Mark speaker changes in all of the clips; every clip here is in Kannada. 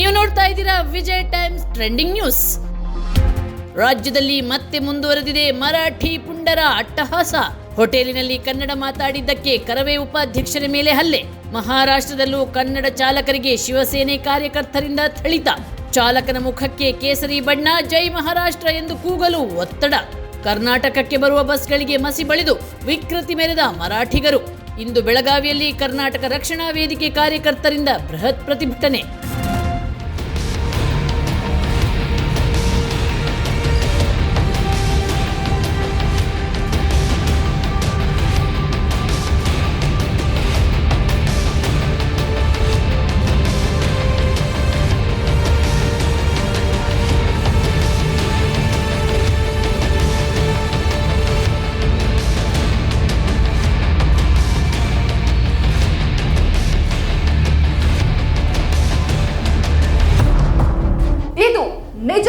Speaker 1: ನೀವು ನೋಡ್ತಾ ಇದ್ದೀರಾ ವಿಜಯ್ ಟೈಮ್ಸ್ ಟ್ರೆಂಡಿಂಗ್ ನ್ಯೂಸ್. ರಾಜ್ಯದಲ್ಲಿ ಮತ್ತೆ ಮುಂದುವರೆದಿದೆ ಮರಾಠಿ ಪುಂಡರ ಅಟ್ಟಹಾಸ. ಹೋಟೆಲಿನಲ್ಲಿ ಕನ್ನಡ ಮಾತಾಡಿದ್ದಕ್ಕೆ ಕರವೇ ಉಪಾಧ್ಯಕ್ಷರ ಮೇಲೆ ಹಲ್ಲೆ. ಮಹಾರಾಷ್ಟ್ರದಲ್ಲೂ ಕನ್ನಡ ಚಾಲಕರಿಗೆ ಶಿವಸೇನೆ ಕಾರ್ಯಕರ್ತರಿಂದ ಥಳಿತ. ಚಾಲಕನ ಮುಖಕ್ಕೆ ಕೇಸರಿ ಬಣ್ಣ, ಜೈ ಮಹಾರಾಷ್ಟ್ರ ಎಂದು ಕೂಗಲು ಒತ್ತಡ. ಕರ್ನಾಟಕಕ್ಕೆ ಬರುವ ಬಸ್ಗಳಿಗೆ ಮಸಿ ಬಳಿದು ವಿಕೃತಿ ಮೆರೆದ ಮರಾಠಿಗರು. ಇಂದು ಬೆಳಗಾವಿಯಲ್ಲಿ ಕರ್ನಾಟಕ ರಕ್ಷಣಾ ವೇದಿಕೆ ಕಾರ್ಯಕರ್ತರಿಂದ ಬೃಹತ್ ಪ್ರತಿಭಟನೆ.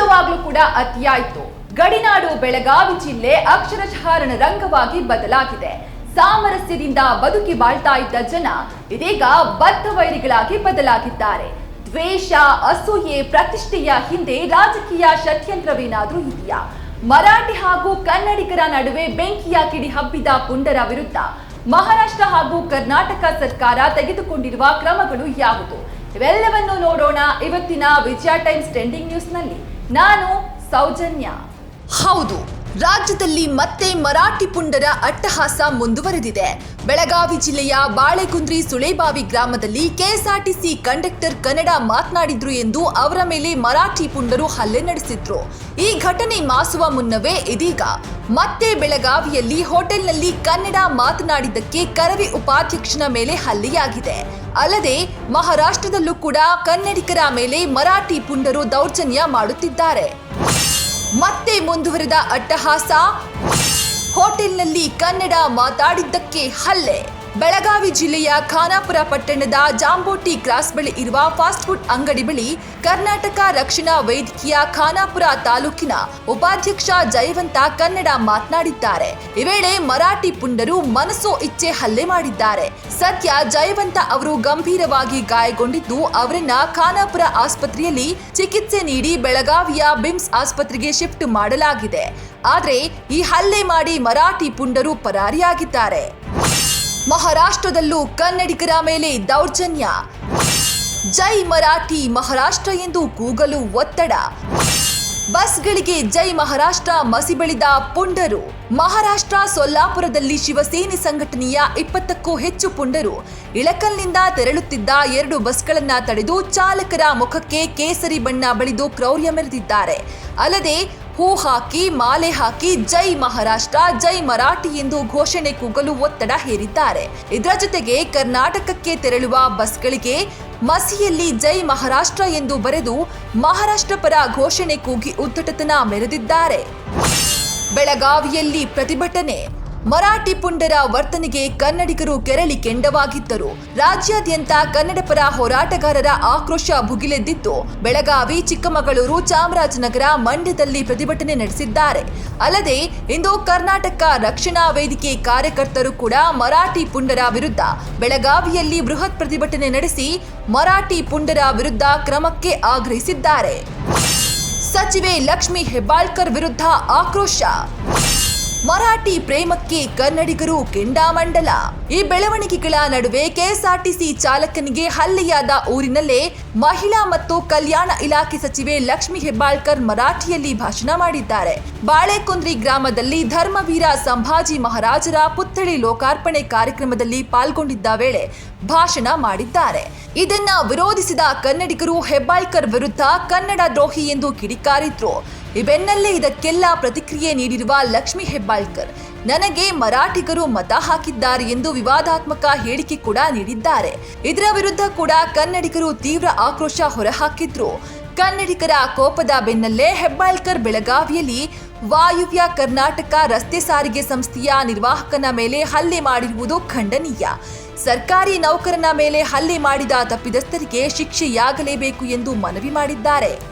Speaker 2: ನಿಜವಾಗ್ಲೂ ಕೂಡ ಅತಿಯಾಯ್ತು ಗಡಿನಾಡು ಬೆಳಗಾವಿ ಜಿಲ್ಲೆ ಅಕ್ಷರಶಃ ರಂಗವಾಗಿ ಬದಲಾಗಿದೆ. ಸಾಮರಸ್ಯದಿಂದ ಬದುಕಿ ಬಾಳ್ತಾ ಇದ್ದ ಜನ ಇದೀಗ ಬದ್ಧ ವೈರಿಗಳಾಗಿ ಬದಲಾಗಿದ್ದಾರೆ. ದ್ವೇಷ, ಅಸೂಯೆ, ಪ್ರತಿಷ್ಠೆಯ ಹಿಂದೆ ರಾಜಕೀಯ ಷಡ್ಯಂತ್ರವೇನಾದ್ರೂ ಇದೆಯಾ? ಮರಾಠಿ ಹಾಗೂ ಕನ್ನಡಿಗರ ನಡುವೆ ಬೆಂಕಿಯ ಕಿಡಿ ಹಬ್ಬಿದ ಪುಂಡರ ವಿರುದ್ಧ ಮಹಾರಾಷ್ಟ್ರ ಹಾಗೂ ಕರ್ನಾಟಕ ಸರ್ಕಾರ ತೆಗೆದುಕೊಂಡಿರುವ ಕ್ರಮಗಳು ಯಾವುದು? ಇವೆಲ್ಲವನ್ನು ನೋಡೋಣ ಇವತ್ತಿನ ವಿಜಯ ಟೈಮ್ಸ್ ಟ್ರೆಂಡಿಂಗ್ ನ್ಯೂಸ್ನಲ್ಲಿ. ನಾನು ಸೌಜನ್ಯ. ಹೌದು, ರಾಜ್ಯದಲ್ಲಿ ಮತ್ತೆ ಮರಾಠಿ ಪುಂಡರ ಅಟ್ಟಹಾಸ ಮುಂದುವರೆದಿದೆ. ಬೆಳಗಾವಿ ಜಿಲ್ಲೆಯ ಬಾಳೆಗುಂದ್ರಿ ಸುಳೇಬಾವಿ ಗ್ರಾಮದಲ್ಲಿ ಕೆಎಸ್ಆರ್ಟಿಸಿ ಕಂಡಕ್ಟರ್ ಕನ್ನಡ ಮಾತನಾಡಿದ್ರು ಎಂದು ಅವರ ಮೇಲೆ ಮರಾಠಿ ಪುಂಡರು ಹಲ್ಲೆ ನಡೆಸಿದ್ರು. ಈ ಘಟನೆ ಮಾಸುವ ಮುನ್ನವೇ ಇದೀಗ. ಮತ್ತೆ ಬೆಳಗಾವಿಯಲ್ಲಿ ಹೋಟೆಲ್ನಲ್ಲಿ ಕನ್ನಡ ಮಾತನಾಡಿದ್ದಕ್ಕೆ ಕರವಿ ಉಪಾಧ್ಯಕ್ಷನ ಮೇಲೆ ಹಲ್ಲೆಯಾಗಿದೆ. ಅಲ್ಲದೆ ಮಹಾರಾಷ್ಟ್ರದಲ್ಲೂ ಕೂಡ ಕನ್ನಡಿಗರ ಮೇಲೆ ಮರಾಠಿ ಪುಂಡರು ದೌರ್ಜನ್ಯ ಮಾಡುತ್ತಿದ್ದಾರೆ. ಮತ್ತೆ ಮುಂದುವರೆದ ಅಟ್ಟಹಾಸ? ಹೋಟೆಲ್ನಲ್ಲಿ ಕನ್ನಡ ಮಾತಾಡಿದ್ದಕ್ಕೆ ಹಲ್ಲೆ. ಬೆಳಗಾವಿ ಜಿಲ್ಲೆಯ ಖಾನಾಪುರ ಪಟ್ಟಣದ ಜಾಂಬೋಟಿ ಕ್ರಾಸ್ ಬಳಿ ಇರುವ ಫಾಸ್ಟ್ ಫುಡ್ ಅಂಗಡಿ ಬಳಿ ಕರ್ನಾಟಕ ರಕ್ಷಣಾ ವೈದ್ಯಕೀಯ ಖಾನಾಪುರ ತಾಲೂಕಿನ ಉಪಾಧ್ಯಕ್ಷ ಜಯವಂತ ಕನ್ನಡ ಮಾತನಾಡಿದ್ದಾರೆ. ಈ ವೇಳೆ ಮರಾಠಿ ಪುಂಡರು ಮನಸ್ಸೋ ಇಚ್ಛೆ ಹಲ್ಲೆ ಮಾಡಿದ್ದಾರೆ. ಸದ್ಯ ಜಯವಂತ ಅವರು ಗಂಭೀರವಾಗಿ ಗಾಯಗೊಂಡಿದ್ದು, ಅವರನ್ನ ಖಾನಾಪುರ ಆಸ್ಪತ್ರೆಯಲ್ಲಿ ಚಿಕಿತ್ಸೆ ನೀಡಿ ಬೆಳಗಾವಿಯ ಬಿಮ್ಸ್ ಆಸ್ಪತ್ರೆಗೆ ಶಿಫ್ಟ್ ಮಾಡಲಾಗಿದೆ. ಆದರೆ ಈ ಹಲ್ಲೆ ಮಾಡಿ ಮರಾಠಿ ಪುಂಡರು ಪರಾರಿಯಾಗಿದ್ದಾರೆ. ಮಹಾರಾಷ್ಟ್ರದಲ್ಲೂ ಕನ್ನಡಿಗರ ಮೇಲೆ ದೌರ್ಜನ್ಯ. ಜೈ ಮರಾಠಿ ಮಹಾರಾಷ್ಟ್ರ ಎಂದು ಕೂಗಲು ಒತ್ತಡ. ಬಸ್ಗಳಿಗೆ ಜೈ ಮಹಾರಾಷ್ಟ್ರ ಮಸಿ ಬಳಿದ ಪುಂಡರು. ಮಹಾರಾಷ್ಟ್ರ ಸೊಲ್ಲಾಪುರದಲ್ಲಿ ಶಿವಸೇನೆ ಸಂಘಟನೆಯ ಇಪ್ಪತ್ತಕ್ಕೂ ಹೆಚ್ಚು ಪುಂಡರು. ಇಳಕಲ್ನಿಂದ ತೆರಳುತ್ತಿದ್ದ ಎರಡು ಬಸ್ಗಳನ್ನ ತಡೆದು ಚಾಲಕರ ಮುಖಕ್ಕೆ ಕೇಸರಿ ಬಣ್ಣ ಬಳಿದು ಕ್ರೌರ್ಯ ಮೆರೆದಿದ್ದಾರೆ. ಅಲ್ಲದೆ ಹೂ ಹಾಕಿ, ಮಾಲೆ ಹಾಕಿ, ಜೈ ಮಹಾರಾಷ್ಟ್ರ, ಜೈ ಮರಾಠಿ ಎಂದು ಘೋಷಣೆ ಕೂಗಲು ಒತ್ತಡ ಹೇರಿದ್ದಾರೆ. ಇದರ ಜೊತೆಗೆ ಕರ್ನಾಟಕಕ್ಕೆ ತೆರಳುವ ಬಸ್ಗಳಿಗೆ ಮಸಿಯಲ್ಲಿ ಜೈ ಮಹಾರಾಷ್ಟ್ರ ಎಂದು ಬರೆದು ಮಹಾರಾಷ್ಟ್ರ ಪರ ಘೋಷಣೆ ಕೂಗಿ ಉದ್ದಟತನ ಮೆರೆದಿದ್ದಾರೆ. ಬೆಳಗಾವಿಯಲ್ಲಿ ಪ್ರತಿಭಟನೆ. ಮರಾಠಿ ಪುಂಡರ ವರ್ತನೆಗೆ ಕನ್ನಡಿಗರು ಕೆರಳಿ ಕೆಂಡವಾಗಿದ್ದರು. ರಾಜ್ಯಾದ್ಯಂತ ಕನ್ನಡ ಪರ ಹೋರಾಟಗಾರರ ಆಕ್ರೋಶ ಭುಗಿಲೆದ್ದಿತ್ತು. ಬೆಳಗಾವಿ, ಚಿಕ್ಕಮಗಳೂರು, ಚಾಮರಾಜನಗರ ಮಂಡ್ಯದಲ್ಲಿ ಪ್ರತಿಭಟನೆ ನಡೆಸಿದ್ದಾರೆ. ಅಲ್ಲದೆ, ಇಂದು ಕರ್ನಾಟಕ ರಕ್ಷಣಾ ವೇದಿಕೆ ಕಾರ್ಯಕರ್ತರು ಕೂಡ ಮರಾಠಿ ಪುಂಡರ ವಿರುದ್ಧ ಬೆಳಗಾವಿಯಲ್ಲಿ ಬೃಹತ್ ಪ್ರತಿಭಟನೆ ನಡೆಸಿ ಮರಾಠಿ ಪುಂಡರ ವಿರುದ್ಧ ಕ್ರಮಕ್ಕೆ ಆಗ್ರಹಿಸಿದ್ದಾರೆ. ಸಚಿವೆ ಲಕ್ಷ್ಮಿ ಹೆಬ್ಬಾಳ್ಕರ್ ವಿರುದ್ಧ ಆಕ್ರೋಶ ಮರಾಠಿ ಪ್ರೇಮಕ್ಕೆ ಕನ್ನಡಿಗರು ಕೆಂಡಾಮಂಡಲ. ಈ ಬೆಳವಣಿಗೆಗಳ ನಡುವೆ ಕೆಎಸ್ಆರ್ಟಿಸಿ ಚಾಲಕನಿಗೆ ಹಲ್ಲೆಯಾದ ಊರಿನಲ್ಲೇ ಮಹಿಳಾ ಮತ್ತು ಕಲ್ಯಾಣ ಇಲಾಖೆ ಸಚಿವೆ ಲಕ್ಷ್ಮಿ ಹೆಬ್ಬಾಳ್ಕರ್ ಮರಾಠಿಯಲ್ಲಿ ಭಾಷಣ ಮಾಡಿದ್ದಾರೆ. ಬಾಳೆಕುಂದ್ರಿ ಗ್ರಾಮದಲ್ಲಿ ಧರ್ಮವೀರ ಸಂಭಾಜಿ ಮಹಾರಾಜರ ಪುತ್ಥಳಿ ಲೋಕಾರ್ಪಣೆ ಕಾರ್ಯಕ್ರಮದಲ್ಲಿ ಪಾಲ್ಗೊಂಡಿದ್ದ ವೇಳೆ ಭಾಷಣ ಮಾಡಿದ್ದಾರೆ. ಇದನ್ನ ವಿರೋಧಿಸಿದ ಕನ್ನಡಿಗರು ಹೆಬ್ಬಾಳ್ಕರ್ ವಿರುದ್ಧ ಕನ್ನಡ ದ್ರೋಹಿ ಎಂದು ಕಿಡಿಕಾರಿದ್ರು. ಈ ಬೆನ್ನಲ್ಲೇ ಇದಕ್ಕೆಲ್ಲ ಪ್ರತಿಕ್ರಿಯೆ ನೀಡಿರುವ ಲಕ್ಷ್ಮಿ ಹೆಬ್ಬಾಳ್ಕರ್. ನನಗೆ ಮರಾಠಿಗರು ಮತ ಹಾಕಿದ್ದಾರೆ ಎಂದು ವಿವಾದಾತ್ಮಕ ಹೇಳಿಕೆ ಕೂಡ ನೀಡಿದ್ದಾರೆ. ಇದರ ವಿರುದ್ಧ ಕೂಡ ಕನ್ನಡಿಗರು ತೀವ್ರ ಆಕ್ರೋಶ ಹೊರಹಾಕಿದ್ರು. ಕನ್ನಡಿಗರ ಕೋಪದ ಬೆನ್ನಲ್ಲೇ ಹೆಬ್ಬಾಳ್ಕರ್ ಬೆಳಗಾವಿಯಲ್ಲಿ ವಾಯುವ್ಯ ಕರ್ನಾಟಕ ರಸ್ತೆ ಸಾರಿಗೆ ಸಂಸ್ಥೆಯ ನಿರ್ವಾಹಕನ ಮೇಲೆ ಹಲ್ಲೆ ಮಾಡಿರುವುದು ಖಂಡನೀಯ. ಸರ್ಕಾರಿ ನೌಕರನ ಮೇಲೆ ಹಲ್ಲೆ ಮಾಡಿದ ತಪ್ಪಿದಸ್ಥರಿಗೆ ಶಿಕ್ಷೆಯಾಗಲೇಬೇಕು ಎಂದು ಮನವಿ ಮಾಡಿದ್ದಾರೆ.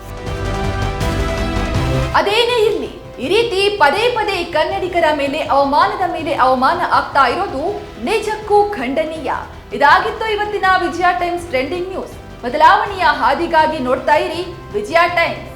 Speaker 2: ಅದೇನೇ ಇರಲಿ, ಈ ರೀತಿ ಪದೇ ಪದೇ ಕನ್ನಡಿಗರ ಮೇಲೆ, ಅವಮಾನದ ಮೇಲೆ ಅವಮಾನ ಆಗ್ತಾ ಇರೋದು ನಿಜಕ್ಕೂ ಖಂಡನೀಯ. ಇದಾಗಿತ್ತು ಇವತ್ತಿನ ವಿಜಯ ಟೈಮ್ಸ್ ಟ್ರೆಂಡಿಂಗ್ ನ್ಯೂಸ್. ಬದಲಾವಣೆಯ ಹಾದಿಗಾಗಿ ನೋಡ್ತಾ ಇರಿ ವಿಜಯ ಟೈಮ್ಸ್.